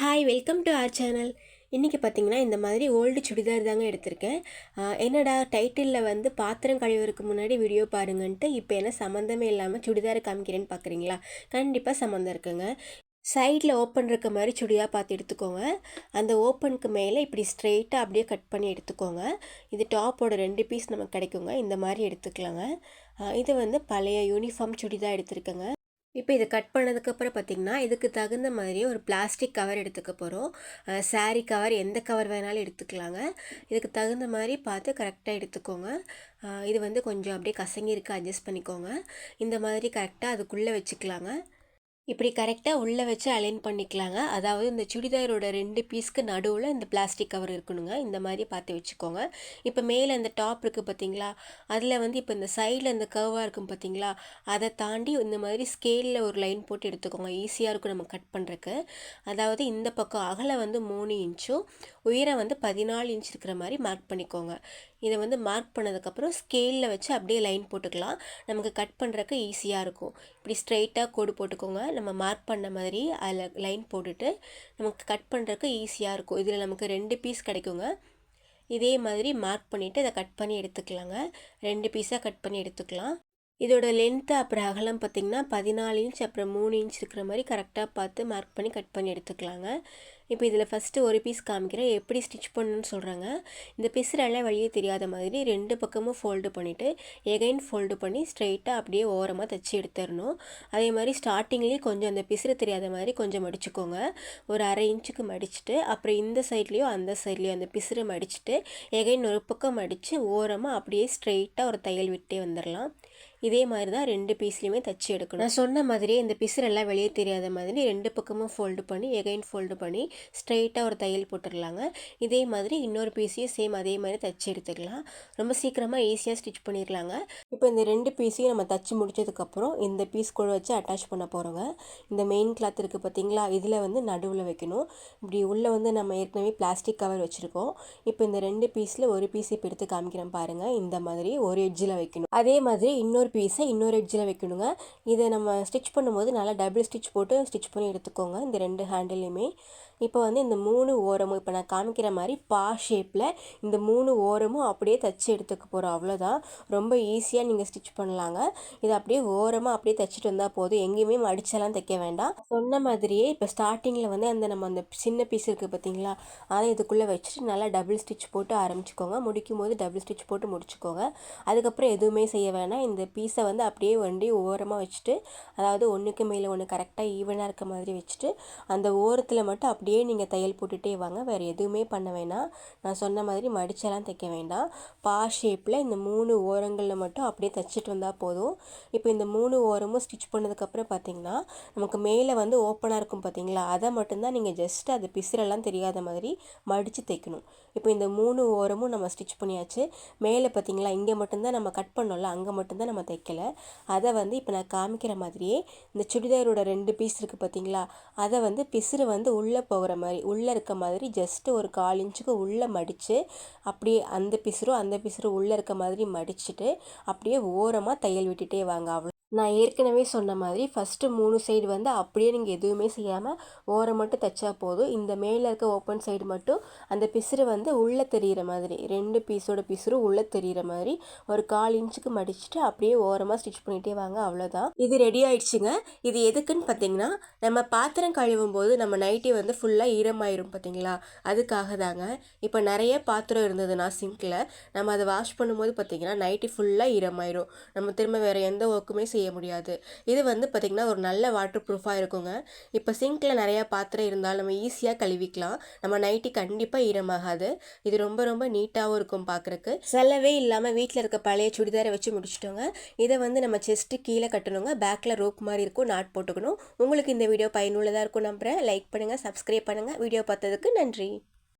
Hi welcome to our channel இன்றைக்கி பார்த்தீங்கன்னா இந்த மாதிரி ஓல்டு சுடிதார் தாங்க எடுத்திருக்கேன். என்னடா டைட்டிலில் வந்து பாத்திரம் கழுவுறதுக்கு முன்னாடி வீடியோ பாருங்கன்ட்டு இப்போ என்ன சம்மந்தமே இல்லாமல் சுடிதார் காமிக்கிறேன்னு பார்க்குறீங்களா கண்டிப்பாக சம்மந்தம் இருக்குங்க. சைடில் ஓப்பன் இருக்க மாதிரி சுடியாக பார்த்து எடுத்துக்கோங்க. அந்த ஓப்பனுக்கு மேலே இப்படி ஸ்ட்ரெயிட்டாக அப்படியே கட் பண்ணி எடுத்துக்கோங்க. இது டாப்போட ரெண்டு பீஸ் நமக்கு கிடைக்குங்க. இந்த மாதிரி எடுத்துக்கலாங்க. இது வந்து பழைய யூனிஃபார்ம் சுடிதார் எடுத்திருக்கேங்க. இப்போ இதை கட் பண்ணதுக்கப்புறம் பார்த்திங்கன்னா இதுக்கு தகுந்த மாதிரி ஒரு பிளாஸ்டிக் கவர் எடுத்துக்க போகிறோம் சாரீ கவர் எந்த கவர் வேணாலும் எடுத்துக்கலாங்க. இதுக்கு தகுந்த மாதிரி பார்த்து கரெக்டாக எடுத்துக்கோங்க. இது வந்து கொஞ்சம் அப்படியே கசங்கி இருக்க அட்ஜஸ்ட் பண்ணிக்கோங்க. இந்த மாதிரி கரெக்டாக அதுக்குள்ளே வச்சுக்கலாங்க. இப்படி கரெக்டாக உள்ளே வச்சு அலைன் பண்ணிக்கலாங்க. அதாவது இந்த சுடிதாரோட ரெண்டு பீஸ்க்கு நடுவில் இந்த பிளாஸ்டிக் கவர் இருக்கணுங்க. இந்த மாதிரி பார்த்து வச்சுக்கோங்க. இப்போ மேலே இந்த டாப் இருக்குது பார்த்தீங்களா அதில் வந்து இப்போ இந்த சைடில் இந்த கர்வாக இருக்கும் பார்த்தீங்களா அதை தாண்டி இந்த மாதிரி ஸ்கேலில் ஒரு லைன் போட்டு எடுத்துக்கோங்க. ஈஸியாக இருக்கும் நம்ம கட் பண்ணுறக்கு அதாவது இந்த பக்கம் அகலம் வந்து மூணு இன்ச்சும் உயரம் வந்து பதினாலு இன்ச் இருக்கிற மாதிரி மார்க் பண்ணிக்கோங்க. இதை வந்து மார்க் பண்ணதுக்கப்புறம் ஸ்கேலில் வச்சு அப்படியே லைன் போட்டுக்கலாம். நமக்கு கட் பண்ணுறக்கு ஈஸியாக இருக்கும். இப்படி ஸ்ட்ரைட்டாக கோடு போட்டுக்கோங்க. நம்ம மார்க் பண்ண மாதிரி அதில் லைன் போட்டுட்டு நமக்கு கட் பண்ணுறதுக்கு ஈஸியாக இருக்கும். இதில் நமக்கு ரெண்டு பீஸ் கிடைக்குங்க. இதே மாதிரி மார்க் பண்ணிவிட்டு இதை கட் பண்ணி எடுத்துக்கலாங்க. ரெண்டு பீஸாக கட் பண்ணி எடுத்துக்கலாம். இதோட லென்த்து அப்புறம் அகலம் பார்த்திங்கன்னா பதினாலு இன்ச் அப்புறம் மூணு இன்ச் இருக்கிற மாதிரி கரெக்டாக பார்த்து மார்க் பண்ணி கட் பண்ணி எடுத்துக்கலாங்க. இப்போ இதில் ஃபஸ்ட்டு ஒரு பீஸ் காமிக்கிறேன். எப்படி ஸ்டிச் பண்ணணும்னு சொல்கிறாங்க இந்த பிசுறெல்லாம் வெளியே தெரியாத மாதிரி ரெண்டு பக்கமும் ஃபோல்டு பண்ணிவிட்டு எகைன் ஃபோல்டு பண்ணி ஸ்ட்ரெயிட்டாக அப்படியே ஓரமாக தைச்சி எடுத்துடணும். அதே மாதிரி ஸ்டார்டிங்லேயே கொஞ்சம் அந்த பிசுறு தெரியாத மாதிரி கொஞ்சம் மடிச்சுக்கோங்க. ஒரு அரை இன்ச்சுக்கு மடிச்சுட்டு அப்புறம் இந்த சைட்லேயும் அந்த சைட்லேயும் அந்த பிசுறு மடிச்சுட்டு எகைன் ஒரு பக்கம் மடித்து ஓரமாக அப்படியே ஸ்ட்ரெயிட்டாக ஒரு தையல் விட்டே வந்துடலாம். இதே மாதிரி தான் ரெண்டு பீஸ்லையுமே தச்சு எடுக்கணும். நான் சொன்ன மாதிரியே இந்த பிசுறெல்லாம் வெளியே தெரியாத மாதிரி ரெண்டு பக்கமும் ஃபோல்டு பண்ணி எகைன் ஃபோல்டு பண்ணி ஸ்ட்ரெயிட்டாக ஒரு தையல் போட்டுடலாங்க இதே மாதிரி இன்னொரு பீஸையும் சேம் அதே மாதிரி தச்சு எடுத்துக்கலாம். ரொம்ப சீக்கிரமாக ஈஸியாக ஸ்டிச் பண்ணிடலாங்க இப்போ இந்த ரெண்டு பீஸையும் நம்ம தச்சு முடிச்சதுக்கப்புறம் இந்த பீஸ் கூட வச்சு அட்டாச் பண்ண போகிறோங்க இந்த மெயின் கிளாத் இருக்குது பார்த்தீங்களா இதில் வந்து நடுவில் வைக்கணும். இப்படி உள்ளே வந்து நம்ம ஏற்கனவே பிளாஸ்டிக் கவர் வச்சுருக்கோம். இப்போ இந்த ரெண்டு பீஸில் ஒரு பீஸ் இப்போ எடுத்து காமிக்கிறேன் பாருங்கள் இந்த மாதிரி ஒரு எட்ஜில் வைக்கணும். அதே மாதிரி இன்னொரு பீஸை இன்னொரு எட்ஜில் வைக்கணுங்க. இதை நம்ம ஸ்டிச் பண்ணும்போது நல்லா டபுள் ஸ்டிச் போட்டு ஸ்டிச் பண்ணி எடுத்துக்கோங்க. இந்த ரெண்டு ஹேண்டிலையுமே இப்போ வந்து இந்த மூணு ஓரமும் இப்போ நான் காமிக்கிற மாதிரி பா ஷேப்பில் இந்த மூணு ஓரமும் அப்படியே தச்சு எடுத்துக்க போகிறோம். அவ்வளோதான். ரொம்ப ஈஸியாக நீங்கள் ஸ்டிச் பண்ணலாங்க. இது அப்படியே ஓரமாக அப்படியே தைச்சிட்டு வந்தால் போதும். எங்கேயுமே மடிச்செல்லாம் தைக்க வேண்டாம். சொன்ன மாதிரியே இப்போ ஸ்டார்டிங்கில் வந்து அந்த நம்ம அந்த சின்ன பீஸ் இருக்குது பார்த்தீங்களா? அதை இதுக்குள்ளே வச்சுட்டு நல்லா டபுள் ஸ்டிச் போட்டு ஆரம்பிச்சுக்கோங்க. முடிக்கும் போது டபுள் ஸ்டிச் போட்டு முடிச்சுக்கோங்க. அதுக்கப்புறம் எதுவுமே செய்ய வேணாம். இந்த பீஸை வந்து அப்படியே வண்டி ஓரமாக வச்சுட்டு அதாவது ஒன்றுக்கு மேலே ஒன்று கரெக்டாக ஈவனாக இருக்க மாதிரி வச்சுட்டு அந்த ஓரத்தில் மட்டும் அப்படியே அப்படியே நீங்கள் தையல் போட்டுகிட்டே வாங்க. வேறு எதுவுமே பண்ண வேணாம். நான் சொன்ன மாதிரி மடிச்செல்லாம் தைக்க வேண்டாம். பா ஷேப்பில் இந்த மூணு ஓரங்களில் மட்டும் அப்படியே தைச்சிட்டு வந்தால் போதும். இப்போ இந்த மூணு ஓரமும் ஸ்டிச் பண்ணதுக்கப்புறம் பார்த்தீங்கன்னா நமக்கு மேலே வந்து ஓப்பனாக இருக்கும் பார்த்தீங்களா அதை மட்டும்தான் நீங்கள் ஜஸ்ட் அது பிசுரெல்லாம் தெரியாத மாதிரி மடித்து தைக்கணும். இப்போ இந்த மூணு ஓரமும் நம்ம ஸ்டிச் பண்ணியாச்சு. மேலே பார்த்தீங்களா இங்கே மட்டும்தான் நம்ம கட் பண்ணோம்ல அங்கே மட்டும்தான் நம்ம தைக்கலை. அதை வந்து இப்போ நான் காமிக்கிற மாதிரியே இந்த சுடிதாரோட ரெண்டு பீஸ் இருக்குது பார்த்தீங்களா அதை வந்து பிசுறு வந்து உள்ளே போகிற மாதிரி உள்ளே இருக்க மாதிரி ஜஸ்ட்டு ஒரு கால் இன்ச்சுக்கு உள்ளே மடித்து அப்படியே அந்த பிசுரும் அந்த பிசுறும் உள்ளே இருக்க மாதிரி மடிச்சுட்டு அப்படியே ஓரமாக தையல் விட்டுட்டே வாங்க அவ்வளோ நான் ஏற்கனவே சொன்ன மாதிரி ஃபஸ்ட்டு மூணு சைடு வந்து அப்படியே நீங்கள் எதுவுமே செய்யாமல் ஓரம் மட்டும் தைச்சா போதும். இந்த மேலே இருக்க ஓப்பன் சைடு மட்டும் அந்த பிசுறு வந்து உள்ளே தெரிகிற மாதிரி ரெண்டு பீஸோட பிசுறு உள்ளே தெரிகிற மாதிரி ஒரு கால் இன்ச்சுக்கு மடிச்சுட்டு அப்படியே ஓரமாக ஸ்டிச் பண்ணிகிட்டே வாங்க அவ்வளோதான் இது ரெடி ஆயிடுச்சுங்க. இது எதுக்குன்னு பார்த்தீங்கன்னா நம்ம பாத்திரம் கழுவும் போது நம்ம நைட்டி வந்து ஃபுல்லாக ஈரமாயிரும் பார்த்தீங்களா அதுக்காக தாங்க. இப்போ நிறைய பாத்திரம் இருந்ததுன்னா சிங்கில் நம்ம அதை வாஷ் பண்ணும்போது பார்த்தீங்கன்னா நைட்டி ஃபுல்லாக ஈரமாயிரும். நம்ம திரும்ப வேறு எந்த ஒர்க்குமே செய்ய செய்ய முடியாது. இது வந்து பார்த்திங்கன்னா ஒரு நல்ல வாட்டர் ப்ரூஃபாக இருக்குங்க. இப்போ சிங்கில் நிறையா பாத்திரம் இருந்தாலும் நம்ம ஈஸியாக கழுவிக்கலாம். நம்ம நைட்டி கண்டிப்பாக ஈரமாகாது. இது ரொம்ப ரொம்ப நீட்டாகவும் இருக்கும் பார்க்குறக்கு செலவே இல்லாமல் வீட்டில் இருக்க பழைய சுடிதாரை வச்சு முடிச்சிட்டோங்க. இதை வந்து நம்ம செஸ்ட்டு கீழே கட்டணுங்க. பேக்கில் ரோப் மாதிரி இருக்கும் நாட் போட்டுக்கணும். உங்களுக்கு இந்த வீடியோ பயனுள்ளதாக இருக்கும் நம்புகிறேன் லைக் பண்ணுங்கள் சப்ஸ்கிரைப் பண்ணுங்கள் வீடியோ பார்த்ததுக்கு நன்றி.